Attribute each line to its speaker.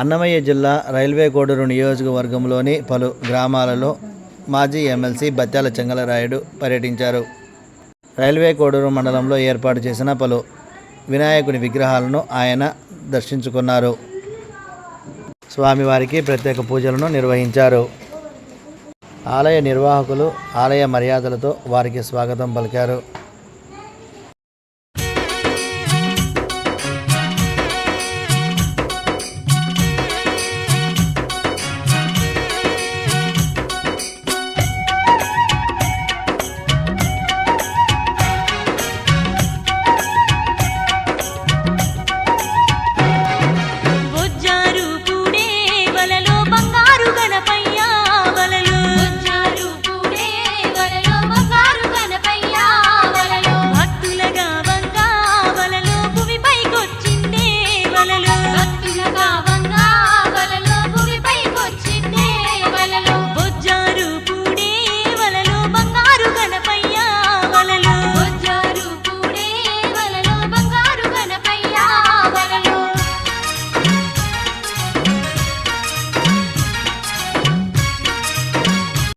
Speaker 1: అన్నమయ్య జిల్లా రైల్వే కోడూరు నియోజకవర్గంలోని పలు గ్రామాలలో మాజీ ఎమ్మెల్సీ బత్యాల చెంగలరాయుడు పర్యటించారు. రైల్వే కోడూరు మండలంలో ఏర్పాటు చేసిన పలు వినాయకుని విగ్రహాలను ఆయన దర్శించుకున్నారు. స్వామివారికి ప్రత్యేక పూజలను నిర్వహించారు. ఆలయ నిర్వాహకులు ఆలయ మర్యాదలతో వారికి స్వాగతం పలికారు.